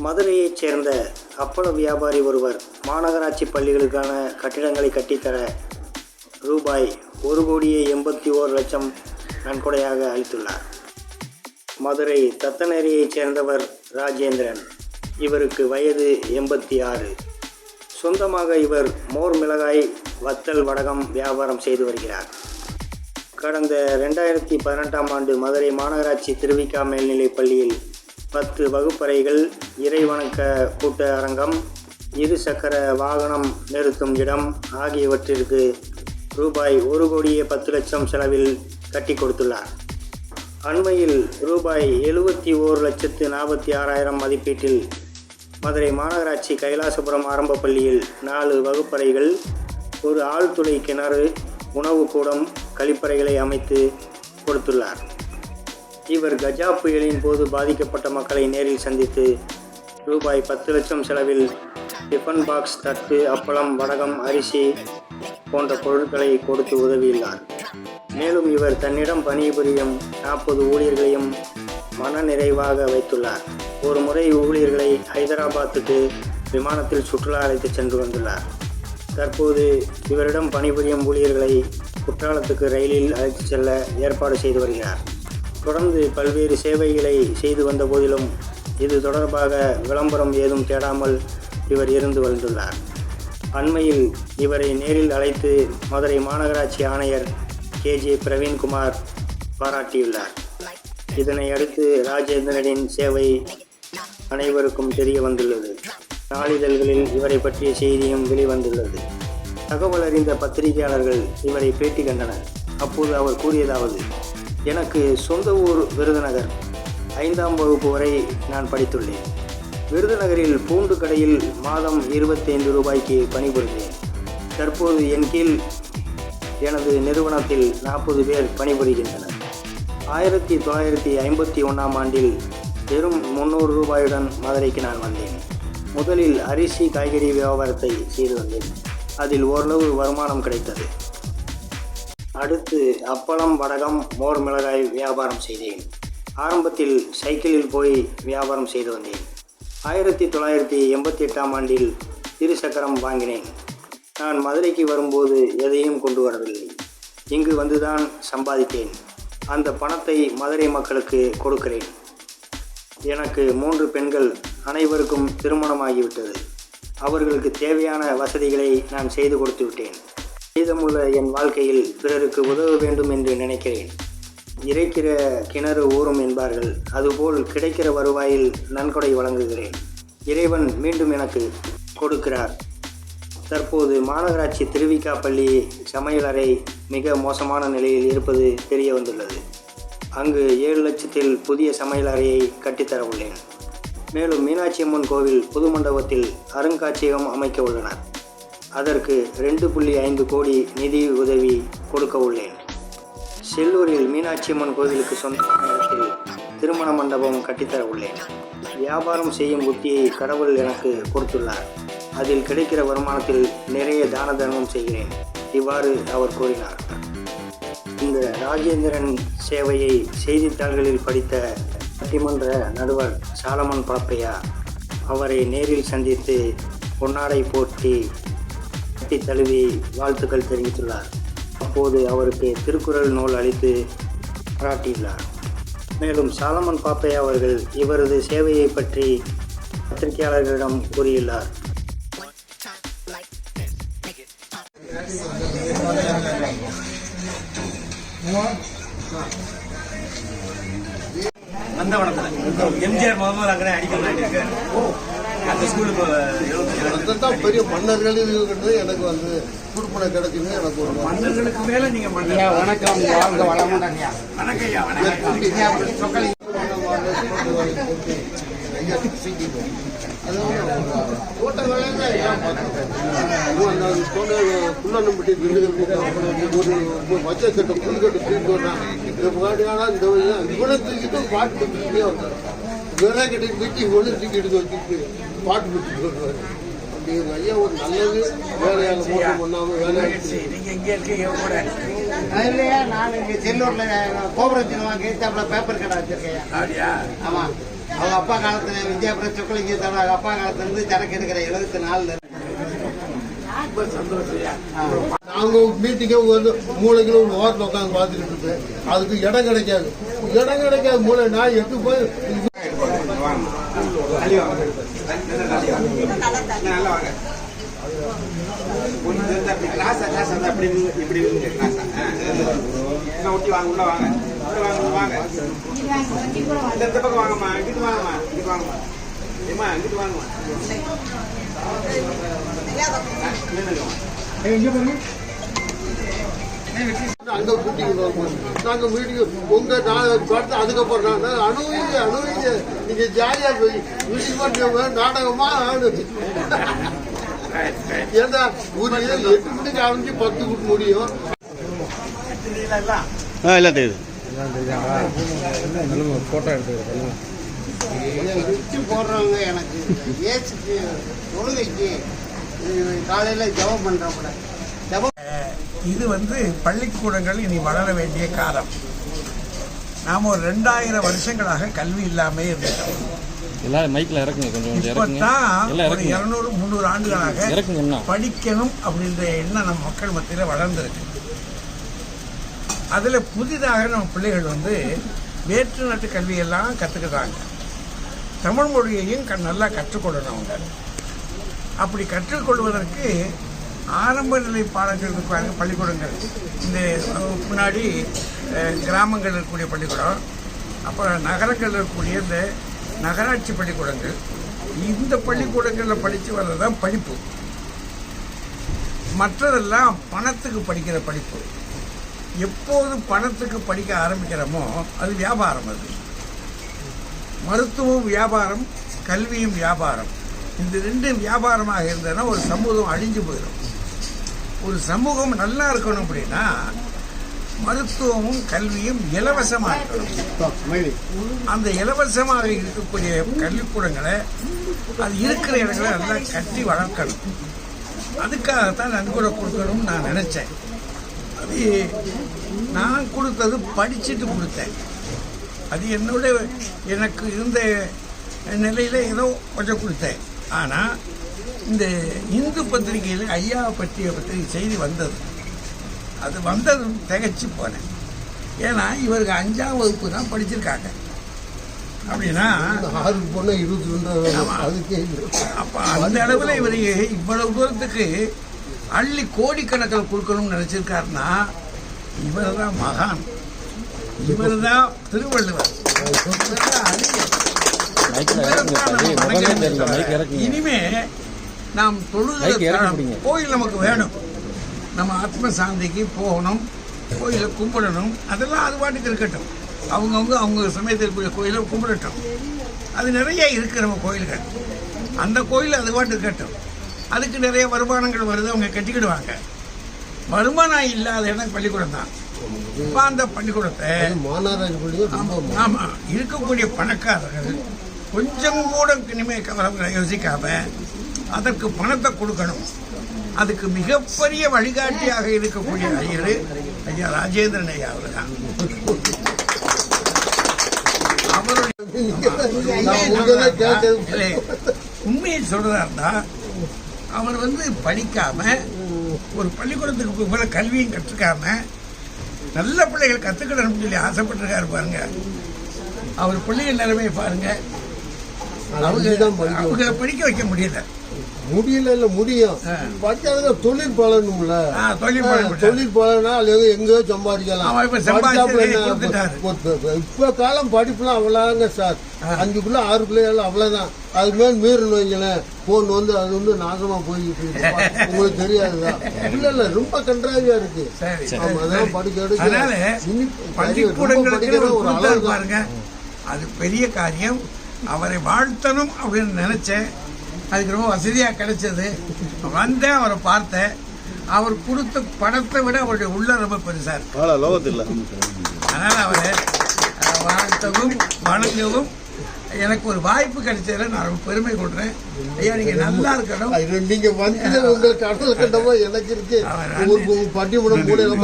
மதுரையைச் சேர்ந்த அப்பள வியாபாரி ஒருவர் மாநகராட்சி பள்ளிகளுக்கான கட்டிடங்களை கட்டித்தர ரூபாய் ஒரு கோடியே எண்பத்தி ஓரு லட்சம் நன்கொடையாக அளித்துள்ளார். மதுரை தத்தநேரியைச் சேர்ந்தவர் ராஜேந்திரன். இவருக்கு வயது எண்பத்தி ஆறு. சொந்தமாக இவர் மோர் மிளகாய் வத்தல் வடகம் வியாபாரம் செய்து வருகிறார். கடந்த ரெண்டாயிரத்தி பதினெட்டாம் ஆண்டு மதுரை மாநகராட்சி திருவிக்கா மேல்நிலைப் பள்ளியில் பத்து வகுப்பறைகள் இறைவணக்க கூட்ட அரங்கம் இரு சக்கர வாகனம் நிறுத்தும் இடம் ஆகியவற்றிற்கு ரூபாய் ஒரு கோடியே பத்து லட்சம் செலவில் கட்டி கொடுத்துள்ளார். அண்மையில் ரூபாய் எழுபத்தி ஓரு லட்சத்து நாற்பத்தி ஆறாயிரம் மதிப்பீட்டில் மதுரை மாநகராட்சி கைலாசபுரம் ஆரம்ப பள்ளியில் நாலு வகுப்பறைகள் ஒரு ஆழ்துளை கிணறு உணவு கூடம் கழிப்பறைகளை அமைத்து கொடுத்துள்ளார். இவர் கஜா புயலின் போது பாதிக்கப்பட்ட மக்களை நேரில் சந்தித்து ரூபாய் பத்து லட்சம் செலவில் டிஃபன் பாக்ஸ் தட்டு அப்பளம் வடகம் அரிசி போன்ற பொருட்களை கொடுத்து உதவியுள்ளார். மேலும் இவர் தன்னிடம் பணிபுரியும் நாற்பது ஊழியர்களையும் மனநிறைவாக வைத்துள்ளார். ஒரு முறை ஊழியர்களை ஹைதராபாத்துக்கு விமானத்தில் சுற்றுலா அழைத்து சென்று வந்துள்ளார். தற்போது இவரிடம் பணிபுரியும் ஊழியர்களை குற்றாலத்துக்கு ரயிலில் அழைத்துச் செல்ல ஏற்பாடு செய்து வருகிறார். தொடர்ந்து பல்வேறு சேவைகளை செய்து வந்த போதிலும் இது தொடர்பாக விளம்பரம் ஏதும் தேடாமல் இவர் இருந்து வந்துள்ளார். அண்மையில் இவரை நேரில் அழைத்து மதுரை மாநகராட்சி ஆணையர் கே ஜே பிரவீன்குமார் பாராட்டியுள்ளார். இதனை அடுத்து ராஜேந்திரனின் சேவை அனைவருக்கும் தெரிய வந்துள்ளது. நாளிதழ்களில் இவரை பற்றிய செய்தியும் வெளிவந்துள்ளது. தகவல் அறிந்த பத்திரிகையாளர்கள் இவரை பேட்டி கண்டனர். அப்போது அவர் கூறியதாவது எனக்கு சொந்த ஊர் விருதுநகர். ஐந்தாம் வகுப்பு வரை நான் படித்துள்ளேன். விருதுநகரில் பூண்டு கடையில் மாதம் இருபத்தைந்து ரூபாய்க்கு பணிபுரிந்தேன். தற்போது என் கீழ் எனது நிறுவனத்தில் நாற்பது பேர் பணிபுரிகின்றனர். ஆயிரத்தி தொள்ளாயிரத்தி ஐம்பத்தி ஒன்றாம் ஆண்டில் வெறும் முந்நூறு ரூபாயுடன் மதுரைக்கு நான் வந்தேன். முதலில் அரிசி காய்கறி வியாபாரத்தை செய்து வந்தேன். அதில் ஓரளவு வருமானம் கிடைத்தது. அடுத்து அப்பளம் வடகம் மோர் மிளகாய் வியாபாரம் செய்தேன். ஆரம்பத்தில் சைக்கிளில் போய் வியாபாரம் செய்து வந்தேன். ஆயிரத்தி தொள்ளாயிரத்தி எண்பத்தி எட்டாம் ஆண்டில் இருசக்கரம் வாங்கினேன். நான் மதுரைக்கு வரும்போது எதையும் கொண்டு வரவில்லை. இங்கு வந்துதான் சம்பாதித்தேன். அந்த பணத்தை மதுரை மக்களுக்கு கொடுக்கிறேன். எனக்கு மூன்று பெண்கள் அனைவருக்கும் திருமணமாகிவிட்டது. அவர்களுக்கு தேவையான வசதிகளை நான் செய்து கொடுத்து விட்டேன். மீதமுள்ள என் வாழ்க்கையில் பிறருக்கு உதவ வேண்டும் என்று நினைக்கிறேன். இறைக்கிற கிணறு ஊறும் என்பார்கள். அதுபோல் கிடைக்கிற வருவாயில் நன்கொடை வழங்குகிறேன். இறைவன் மீண்டும் எனக்கு கொடுக்கிறார். தற்போது மாநகராட்சி திருவிக்கா பள்ளி சமையலறை மிக மோசமான நிலையில் இருப்பது தெரிய வந்துள்ளது. அங்கு ஏழு லட்சத்தில் புதிய சமையலறையை கட்டித்தர உள்ளேன். மேலும் மீனாட்சி அம்மன் கோவில் புது மண்டபத்தில் அருங்காட்சியகம் அமைக்க உள்ளனர். அதற்கு ரெண்டு புள்ளி ஐந்து கோடி நிதி உதவி கொடுக்க உள்ளேன். செல்லூரில் மீனாட்சி அம்மன் கோவிலுக்கு சொந்தமான இடத்தில் திருமண மண்டபம் கட்டித்தர உள்ளேன். வியாபாரம் செய்யும் புத்தியை கடவுள் எனக்கு கொடுத்துள்ளார். அதில் கிடைக்கிற வருமானத்தில் நிறைய தான தர்மம் செய்கிறேன் இவ்வாறு அவர் கூறினார். இந்த ராஜேந்திரன் சேவையை செய்தித்தாள்களில் படித்த பட்டிமன்ற நடுவர் சாலமன் பாப்பையா அவரை நேரில் சந்தித்து பொன்னாடை போட்டி கட்டி தழுவி வாழ்த்துக்கள் தெரிவித்துள்ளார். அப்போது அவருக்கு திருக்குறள் நூல் அளித்து பாராட்டியுள்ளார். மேலும் சாலமன் பாப்பை அவர்கள் இவரது சேவையை பற்றி பத்திரிகையாளர்களிடம் கூறியுள்ளார். எம்ஜிஆர் முகமது அங்கே அடிக்க அந்த ஸ்கூலுக்கு அதுதான் பெரிய மன்னர்களில் இருக்கிறது எனக்கு வந்து குடுப்பனை கிடைக்குன்னு எனக்கு ஒரு மன்னர்களுக்கு மேல நீங்க வணக்கம் வாழ்க வளமுடன் ஐயா வணக்கம் ஒரு ஒரு மச்ச கட்டு புல்கட்டு தூக்கிட்டு வந்தாங்க இந்த முன்னாடியானா இந்த வழியா இவனை தூக்கிட்டு பாட்டு தூக்கிட்டே வேலை கட்டி தூக்கி இவனை தூக்கிட்டு வச்சுட்டு பாட்டு வருவார். அப்படி ஒரு ஐயா ஒரு நல்லது. வேலையால மோசம் பண்ணாம வேலையாச்சு நீங்க இங்க இருக்கீங்க கூட? இல்லையா நான் இங்க செல்லூர்ல கோபுரத்தின் வாங்கி பேப்பர் கடை வச்சிருக்கேன். அப்படியா? ஆமா. அவங்க அப்பா காலத்துல வித்யாபுரம் சொக்கலிங்கத்தோட அவங்க அப்பா காலத்துல இருந்து சரக்கு எடுக்கிற எழுபத்தி நாலுல இருக்கு. நாங்க மீட்டிங்கே வந்து மூளைக்குள்ள ஒரு ஓரத்தில் உட்காந்து பார்த்துக்கிட்டு இருப்பேன். அதுக்கு இடம் கிடைக்காது. இடம் கிடைக்காது மூளை நான் எட்டு போய் நல்லா வாங்க கொஞ்சம் இந்த அப்படி இப்படி நில்லுங்க இன்னும் ஒட்டி வாங்க உள்ள வாங்க வாங்க வாங்க இந்த இந்த பக்கம் வாங்கம்மா இங்கிட்டு வாங்கம்மா இங்கிட்டு வாங்கம்மா ஏம்மா இங்கிட்டு வாங்கம்மா எங்க நின்னுங்கம்மா. அங்க வருவோம் நாங்க மீட்டிங் உங்க பார்த்து அதுக்கப்புறம் நான் அனுபவிங்க அனுபவிங்க நீங்க ஜாலியா போய் மீட்டிங் நாடகமா ஆடு ஏன்னா ஒரு எட்டு மணிக்கு ஆரம்பிச்சு பத்து கூட்டு முடியும். சுற்றி போடுறவங்க எனக்கு ஏசுக்கு இது காலையில ஜெபம் இது வந்து பள்ளிக்கூடங்கள் இனி வளர வேண்டிய காலம். நாம் ஒரு ரெண்டாயிரம் வருஷங்களாக கல்வி இல்லாமே இருந்துட்டோம். எல்லாரும் இறக்குங்க கொஞ்சம் எல்லாம் ஒரு இருநூறு முந்நூறு ஆண்டுகளாக படிக்கணும் அப்படின்ற எண்ணம் நம்ம மக்கள் மத்தியில் வளர்ந்துருக்கு. அதில் புதிதாக நம்ம பிள்ளைகள் வந்து வேற்று நாட்டு கல்வியெல்லாம் கற்றுக்கிறாங்க தமிழ் மொழியையும் நல்லா கற்றுக்கொள்ளணும் அவங்க. அப்படி கற்றுக்கொள்வதற்கு ஆரம்ப நிலை பாடங்கள் இருக்கிறாங்க பள்ளிக்கூடங்கள். இந்த முன்னாடி கிராமங்களில் கிராமங்கள் இருக்கக்கூடிய பள்ளிக்கூடம் அப்புறம் நகரங்கள் இருக்கக்கூடிய இந்த நகராட்சி பள்ளிக்கூடங்கள். இந்த பள்ளிக்கூடங்களில் படித்து வர்றது தான் படிப்பு. மற்றதெல்லாம் பணத்துக்கு படிக்கிற படிப்பு. எப்போது பணத்துக்கு படிக்க ஆரம்பிக்கிறோமோ அது வியாபாரம் அது. மருத்துவம் வியாபாரம் கல்வியும் வியாபாரம். இந்த ரெண்டும் வியாபாரமாக இருந்ததுன்னா ஒரு சமூகம் அழிஞ்சு போயிடும். ஒரு சமூகம் நல்லா இருக்கணும் அப்படின்னா மருத்துவமும் கல்வியும் இலவசமாக இருக்கணும். அந்த இலவசமாக இருக்கக்கூடிய கல்விக்கூடங்களை அது இருக்கிற இடங்களை நல்லா கட்டி வளர்க்கணும். அதுக்காகத்தான் நன்கொடை கொடுக்கணும்னு நான் நினச்சேன். அது நான் கொடுத்தது படிச்சுட்டு கொடுத்தேன். அது என்னோட எனக்கு இருந்த நிலையில் ஏதோ கொஞ்சம் கொடுத்தேன். ஆனால் இந்த இந்து பத்திரிகையில் ஐயாவை பற்றிய பத்திரிகை செய்தி வந்தது. அது வந்ததும் திகைச்சு போனேன். ஏன்னா இவருக்கு அஞ்சாம் வகுப்பு தான் படிச்சிருக்காங்க. அப்படின்னா ஆறுக்கு போனா இருபத்தி ரெண்டு. அப்ப அந்த அளவில் இவர் இவ்வளவு தூரத்துக்கு அள்ளி கோடிக்கணக்கில் கொடுக்கணும்னு நினைச்சிருக்காருன்னா இவர் தான் மகான் இவர் தான் திருவள்ளுவர் இனிமே நாம் தொழுகிற. கோயில் நமக்கு வேணும். நம்ம ஆத்ம சாந்திக்கு போகணும் கோயிலை கும்பிடணும் அதெல்லாம் அது பாட்டுக்கு இருக்கட்டும். அவங்கவுங்க அவங்க சமயத்தில் இருக்கக்கூடிய கோயிலை கும்பிடட்டும். அது நிறைய இருக்கு நம்ம கோயில்கள். அந்த கோயில் அது பாட்டு இருக்கட்டும். அதுக்கு நிறைய வருமானங்கள் வருது அவங்க கட்டிக்கிடுவாங்க. வருமானம் இல்லாத இடம் பள்ளிக்கூடம் தான். இப்போ அந்த பள்ளிக்கூடத்தை அது மாநகராட்சி பள்ளியும் ரொம்ப ஆமா இருக்கக்கூடிய பணக்காரர்கள் கொஞ்சம் கூட இனிமே கவலை யோசிக்காம அதற்கு பணத்தை கொடுக்கணும். அதுக்கு மிகப்பெரிய வழிகாட்டியாக இருக்கக்கூடிய ஐயர் ஐயா ராஜேந்திரன் ஐயா அவர் தான் அவருடைய உண்மையை சொல்றதா அவர் வந்து படிக்காம ஒரு பள்ளிக்கூடத்துக்கு போய் போல கல்வியும் கற்றுக்காம நல்ல பிள்ளைகள் கற்றுக்கணும்னு சொல்லி ஆசைப்பட்டிருக்காரு பாருங்க. அவர் பிள்ளைகள் நிலைமையை பாருங்க. அவங்க படிக்க அவங்க படிக்க வைக்க முடியல. முடியல இல்ல முடியும். படிச்சாதான் தொழில் பலனும்ல தொழில் பலன் பலனா அது எங்கேயோ சம்பாதிக்கலாம். இப்ப காலம் படிப்புலாம் அவ்வளவுதாங்க சார். அஞ்சுக்குள்ள ஆறு பிள்ளைகள் அவ்வளவுதான். அது மேல் மீறணும் வைங்களேன். போன் வந்து அது வந்து நாசமா இருக்கு. உங்களுக்கு தெரியாதுதான். இல்ல இல்ல ரொம்ப கன்றாவியா இருக்கு. ஆமா, அதெல்லாம் படிக்க எடுக்க அதனால இனி- ரொம்ப பள்ளிக்கூடங்களுக்கு படிக்கிறது ஒரு அளவு பாருங்க. அது பெரிய காரியம். அவரை வாழ்த்தணும் அப்படின்னு நினைச்சேன். அதுக்கு ரொம்ப வசதியா கிடைச்சது. வந்தேன் அவரை பார்த்தேன். அவர் கொடுத்த பணத்தை விட அவருடைய உள்ள ரொம்ப பெருசா இருக்கு. அதனால அவரை வாழ்த்தவும் வணங்கவும் எனக்கு ஒரு வாய்ப்பு கிடைச்சதுல நான் ரொம்ப பெருமை கொள்றேன். ஐயா நீங்க நல்லா இருக்கணும். நீங்க வந்து உங்களுக்கு கடல் கண்டமா எனக்கு இருக்கு. ஒரு பட்டிமணம் மூலையில